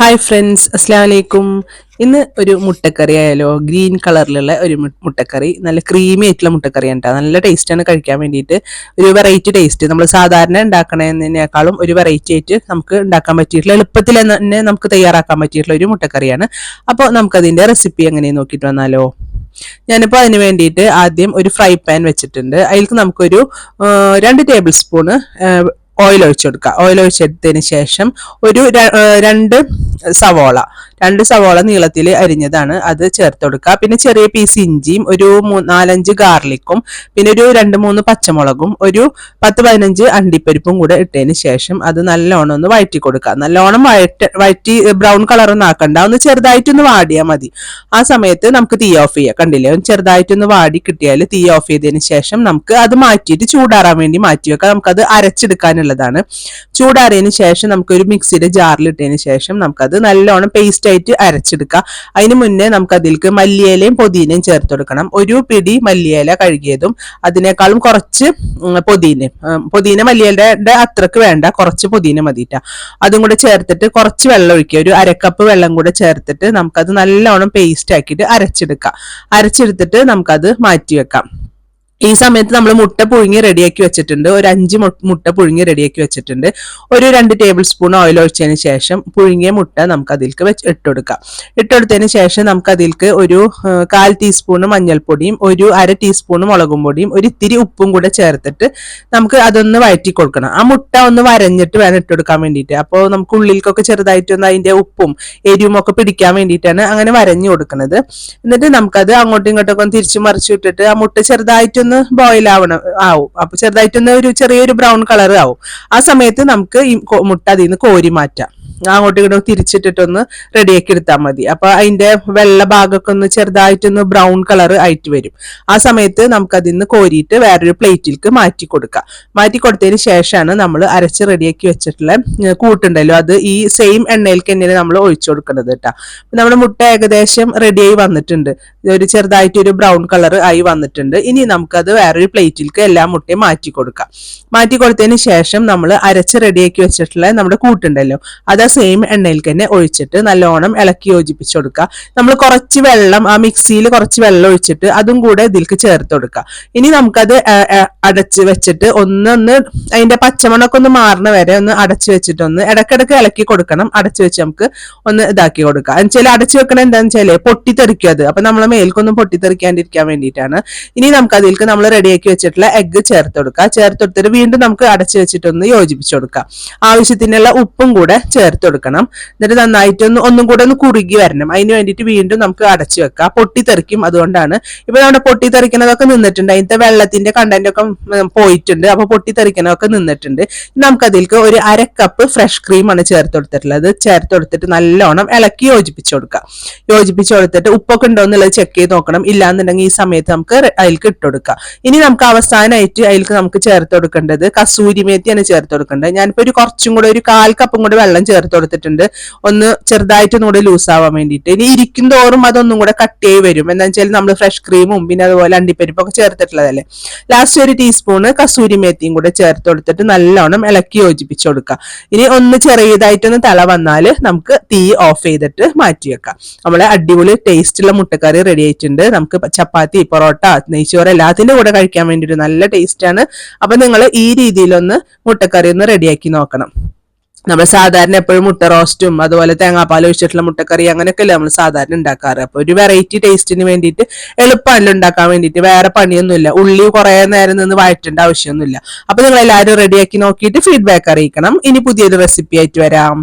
Hi friends അസ്സാം വലൈക്കും ഇന്ന് ഒരു മുട്ടക്കറി ആയാലോ ഗ്രീൻ കളറിലുള്ള ഒരു മുട്ടക്കറി നല്ല ക്രീമി ആയിട്ടുള്ള മുട്ടക്കറി കേട്ടോ നല്ല ടേസ്റ്റാണ് കഴിക്കാൻ വേണ്ടിയിട്ട്. ഒരു വെറൈറ്റി ടേസ്റ്റ് നമ്മൾ സാധാരണ ഉണ്ടാക്കണതിനേക്കാളും ഒരു വെറൈറ്റി ആയിട്ട് നമുക്ക് ഉണ്ടാക്കാൻ പറ്റിയിട്ടുള്ള എളുപ്പത്തിൽ തന്നെ നമുക്ക് തയ്യാറാക്കാൻ പറ്റിയിട്ടുള്ള ഒരു മുട്ടക്കറിയാണ്. അപ്പോൾ നമുക്കതിന്റെ റെസിപ്പി എങ്ങനെ നോക്കിയിട്ട് വന്നാലോ. ഞാനിപ്പോൾ അതിന് വേണ്ടിയിട്ട് ആദ്യം ഒരു ഫ്രൈ പാൻ വെച്ചിട്ടുണ്ട്. അതിൽക്ക് നമുക്കൊരു രണ്ട് ടേബിൾ സ്പൂണ് ഓയിൽ ഒഴിച്ചു കൊടുക്കുക ഓയിൽ ഒഴിച്ചെടുത്തതിന് ശേഷം ഒരു രണ്ട് സവോള. രണ്ട് സവോള നീളത്തിൽ അരിഞ്ഞതാണ് അത് ചേർത്ത് കൊടുക്കുക പിന്നെ ചെറിയ പീസ് ഇഞ്ചിയും ഒരു നാലഞ്ച് ഗാർലിക്കും പിന്നെ ഒരു രണ്ട് മൂന്ന് പച്ചമുളകും ഒരു പത്ത് പതിനഞ്ച് അണ്ടിപ്പരിപ്പും കൂടെ ഇട്ടതിന് ശേഷം അത് നല്ലോണം ഒന്ന് വഴറ്റി കൊടുക്കുക നല്ലോണം വഴറ്റ വഴറ്റി ബ്രൗൺ കളറൊന്നും ആക്കണ്ട. ഒന്ന് ചെറുതായിട്ടൊന്ന് വാടിയാൽ മതി. ആ സമയത്ത് നമുക്ക് തീ ഓഫ് ചെയ്യുക കണ്ടില്ലേ? ഒന്ന് ചെറുതായിട്ടൊന്ന് വാടി കിട്ടിയാൽ തീ ഓഫ് ചെയ്തതിന് ശേഷം നമുക്ക് അത് മാറ്റിയിട്ട് ചൂടാറാൻ വേണ്ടി മാറ്റി വെക്കാം. നമുക്കത് അരച്ചെടുക്കാനുള്ളതാണ്. ചൂടാറിയതിന് ശേഷം നമുക്കൊരു മിക്സിയുടെ ജാറിൽ ഇട്ടതിന് ശേഷം നമുക്കത് നല്ലോണം പേസ്റ്റ് ആയിട്ട് അരച്ചെടുക്കുക. അതിന് മുന്നേ നമുക്ക് അതിലേക്ക് മല്ലിയിലയും പൊതിനയും ചേർത്ത് കൊടുക്കണം. ഒരു പിടി മല്ലിയില കഴുകിയതും അതിനേക്കാളും കുറച്ച് പൊതിന പൊതിന മല്ലിയിലയുടെ അത്രയ്ക്ക് വേണ്ട കുറച്ച് പൊതിന മതിയിട്ട അതും കൂടെ ചേർത്തിട്ട് കുറച്ച് വെള്ളം ഒഴിക്കുക. ഒരു അരക്കപ്പ് വെള്ളം കൂടെ ചേർത്തിട്ട് നമുക്കത് നല്ലോണം പേസ്റ്റ് ആക്കിയിട്ട് അരച്ചെടുക്കാം അരച്ചെടുത്തിട്ട് നമുക്കത് മാറ്റി വെക്കാം. ഈ സമയത്ത് നമ്മൾ മുട്ട പുഴുങ്ങി റെഡിയാക്കി വെച്ചിട്ടുണ്ട്. ഒരു അഞ്ച് മുട്ട പുഴുങ്ങി റെഡിയാക്കി വെച്ചിട്ടുണ്ട്. ഒരു രണ്ട് ടേബിൾ സ്പൂൺ ഓയിൽ ഒഴിച്ചതിന് ശേഷം പുഴുങ്ങിയ മുട്ട നമുക്ക് അതിലേക്ക് വെച്ച് ഇട്ടുകൊടുക്കാം ഇട്ടെടുത്തതിന് ശേഷം നമുക്ക് അതിലേക്ക് ഒരു കാൽ ടീസ്പൂൺ മഞ്ഞൾപ്പൊടിയും ഒരു അര ടീസ്പൂൺ മുളകും പൊടിയും ഒരു ഇത്തിരി ഉപ്പും കൂടെ ചേർത്തിട്ട് നമുക്ക് അതൊന്ന് വഴറ്റി കൊടുക്കണം. ആ മുട്ട ഒന്ന് വരഞ്ഞിട്ട് വേണം ഇട്ടുകൊടുക്കാൻ വേണ്ടിയിട്ട്. അപ്പോൾ നമുക്ക് ഉള്ളിലേക്കൊക്കെ ചെറുതായിട്ടൊന്ന് അതിന്റെ ഉപ്പും എരിവും ഒക്കെ പിടിക്കാൻ വേണ്ടിയിട്ടാണ് അങ്ങനെ വരഞ്ഞു കൊടുക്കുന്നത്. എന്നിട്ട് നമുക്കത് അങ്ങോട്ടും ഇങ്ങോട്ടൊക്കെ ഒന്ന് തിരിച്ചു മറിച്ചു ഇട്ടിട്ട് ആ മുട്ട ചെറുതായിട്ടൊന്ന് ബോയിൽ ആവണം ആവും. അപ്പൊ ചെറുതായിട്ടൊന്ന് ഒരു ചെറിയൊരു ബ്രൗൺ കളർ ആവും. ആ സമയത്ത് നമുക്ക് ഈ മുട്ട അതിൽ നിന്ന് കോരി മാറ്റാം. അങ്ങോട്ടും ഇങ്ങോട്ടും തിരിച്ചിട്ടിട്ടൊന്ന് റെഡിയാക്കി എടുത്താൽ മതി. അപ്പൊ അതിന്റെ വെള്ള ഭാഗമൊക്കെ ഒന്ന് ചെറുതായിട്ടൊന്ന് ബ്രൗൺ കളർ ആയിട്ട് വരും. ആ സമയത്ത് നമുക്ക് അതിൽ നിന്ന് കോരിയിട്ട് വേറൊരു പ്ലേറ്റിലേക്ക് മാറ്റി കൊടുക്കാം. മാറ്റി കൊടുത്തതിന് ശേഷമാണ് നമ്മൾ അരച്ച് റെഡിയാക്കി വെച്ചിട്ടുള്ള കൂട്ടുണ്ടല്ലോ. അത് ഈ സെയിം എണ്ണയിലേക്ക് തന്നെയാണ് നമ്മൾ ഒഴിച്ചു കൊടുക്കുന്നത് കേട്ടോ നമ്മുടെ മുട്ട ഏകദേശം റെഡിയായി വന്നിട്ടുണ്ട്. ഒരു ചെറുതായിട്ട് ഒരു ബ്രൗൺ കളർ ആയി വന്നിട്ടുണ്ട്. ഇനി നമുക്കത് വേറൊരു പ്ലേറ്റിലേക്ക് എല്ലാ മുട്ടയും മാറ്റി കൊടുക്കാം. മാറ്റി കൊടുത്തതിന് ശേഷം നമ്മൾ അരച്ച് റെഡിയാക്കി വെച്ചിട്ടുള്ള നമ്മുടെ കൂട്ടുണ്ടല്ലോ അത് ആ സെയിം എണ്ണയിൽ തന്നെ ഒഴിച്ചിട്ട് നല്ലോണം ഇളക്കി യോജിപ്പിച്ച് കൊടുക്കുക. നമ്മൾ കുറച്ച് വെള്ളം ആ മിക്സിയിൽ കുറച്ച് വെള്ളം ഒഴിച്ചിട്ട് അതും കൂടെ ഇതിലേക്ക് ചേർത്ത് കൊടുക്കുക. ഇനി നമുക്കത് അടച്ച് വെച്ചിട്ട് ഒന്നൊന്ന് അതിന്റെ പച്ചമണൊക്കെ ഒന്ന് മാറുന്ന വരെ ഒന്ന് അടച്ച് വെച്ചിട്ട് ഒന്ന് ഇടക്കിടക്ക് ഇളക്കി കൊടുക്കണം. അടച്ച് വെച്ച് നമുക്ക് ഒന്ന് ഇതാക്കി കൊടുക്കുക. എന്നുവെച്ചാൽ അടച്ച് വെക്കണം എന്താണെന്ന് വെച്ചാൽ പൊട്ടിത്തെറിക്കും അത്. അപ്പൊ നമ്മളെ മേൽക്കൊന്നും പൊട്ടിത്തെറിക്കാണ്ടിരിക്കാൻ വേണ്ടിയിട്ടാണ്. ഇനി നമുക്ക് അതിലേക്ക് നമ്മൾ റെഡിയാക്കി വെച്ചിട്ടുള്ള എഗ്ഗ് ചേർത്ത് കൊടുക്കുക ചേർത്ത് കൊടുത്തിട്ട് വീണ്ടും നമുക്ക് അടച്ചു വെച്ചിട്ടൊന്ന് യോജിപ്പിച്ചു കൊടുക്കാം. ആവശ്യത്തിനുള്ള ഉപ്പും കൂടെ ചേർത്ത് കൊടുക്കണം. എന്നിട്ട് നന്നായിട്ട് ഒന്ന് കൂടെ ഒന്ന് കുറുകി വരണം. അതിന് വേണ്ടിയിട്ട് വീണ്ടും നമുക്ക് അടച്ചു വെക്കാം. പൊട്ടിത്തെറിക്കും അതുകൊണ്ടാണ്. ഇപ്പൊ നമ്മുടെ പൊട്ടിത്തെറിക്കണതൊക്കെ നിന്നിട്ടുണ്ട്. അതിന്റെ വെള്ളത്തിന്റെ കണ്ടന്റ് ഒക്കെ പോയിട്ടുണ്ട്. അപ്പൊ പൊട്ടിത്തെറിക്കണതൊക്കെ നിന്നിട്ടുണ്ട്. നമുക്ക് അതിലേക്ക് ഒരു അര കപ്പ് ഫ്രഷ് ക്രീമാണ് ചേർത്ത് കൊടുത്തിട്ടുള്ളത്. ചേർത്ത് കൊടുത്തിട്ട് നല്ലോണം ഇളക്കി യോജിപ്പിച്ചു കൊടുക്കുക യോജിപ്പിച്ചു കൊടുത്തിട്ട് ഉപ്പൊക്കെ ഉണ്ടോ എന്നുള്ളത് ചെക്ക് ചെയ്ത് നോക്കണം. ഇല്ലാന്നുണ്ടെങ്കിൽ ഈ സമയത്ത് നമുക്ക് അതിൽക്ക് അതിലേക്ക് ഇട്ട് കൊടുക്കാം. ഇനി നമുക്ക് അവസാനമായിട്ട് അതിലേക്ക് നമുക്ക് ചേർത്ത് കൊടുക്കേണ്ടത് കസൂരി മേത്തിയാണ് ചേർത്ത് കൊടുക്കേണ്ടത്. ഞാനിപ്പോ ഒരു കുറച്ചും കൂടെ ഒരു കാൽ കപ്പും കൂടെ വെള്ളം ചേർത്ത് കൊടുത്തിട്ടുണ്ട്. ഒന്ന് ചെറുതായിട്ടൊന്നും കൂടെ ലൂസ് ആവാൻ വേണ്ടിയിട്ട്. ഇനി ഇരിക്കും തോറും അതൊന്നും കൂടെ കട്ടിയായി വരും. എന്താ വെച്ചാൽ നമ്മൾ ഫ്രഷ് ക്രീമും പിന്നെ അതുപോലെ അണ്ടിപ്പരിപ്പൊക്കെ ചേർത്തിട്ടുള്ളതല്ലേ. ലാസ്റ്റ് ഒരു ടീസ്പൂണ് കസൂരി മേത്തിയും കൂടെ ചേർത്ത് കൊടുത്തിട്ട് നല്ലോണം ഇളക്കി യോജിപ്പിച്ചു കൊടുക്കുക ഇനി ഒന്ന് ചെറിയതായിട്ടൊന്ന് തള വന്നാൽ നമുക്ക് തീ ഓഫ് ചെയ്തിട്ട് മാറ്റി വെക്കാം. നമ്മളെ അടിപൊളി ടേസ്റ്റുള്ള മുട്ടക്കറി റെഡി ആയിട്ടുണ്ട്. നമുക്ക് ചപ്പാത്തി പൊറോട്ട നെയ്ച്ചോറ് എല്ലാത്തിന്റെ കൂടെ കഴിക്കാൻ വേണ്ടിയിട്ട് നല്ല ടേസ്റ്റാണ് അപ്പൊ നിങ്ങൾ ഈ രീതിയിലൊന്ന് മുട്ടക്കറി ഒന്ന് റെഡിയാക്കി നോക്കണം. നമ്മൾ സാധാരണ എപ്പോഴും മുട്ട റോസ്റ്റും അതുപോലെ തേങ്ങാപ്പാൽ ഒഴിച്ചിട്ടുള്ള മുട്ടക്കറി അങ്ങനെയൊക്കെയല്ലേ നമ്മൾ സാധാരണ ഉണ്ടാക്കാറ്. അപ്പോൾ ഒരു വെറൈറ്റി ടേസ്റ്റിന് വേണ്ടിയിട്ട് എളുപ്പമല്ല ഉണ്ടാക്കാൻ വേണ്ടിയിട്ട്. വേറെ പണിയൊന്നുമില്ല. ഉള്ളി കുറേ നേരം നിന്ന് വഴറ്റേണ്ട ആവശ്യമൊന്നുമില്ല. അപ്പോൾ നിങ്ങൾ എല്ലാവരും റെഡിയാക്കി നോക്കിയിട്ട് ഫീഡ്ബാക്ക് അറിയിക്കണം. ഇനി പുതിയൊരു റെസിപ്പി ആയിട്ട് വരാം.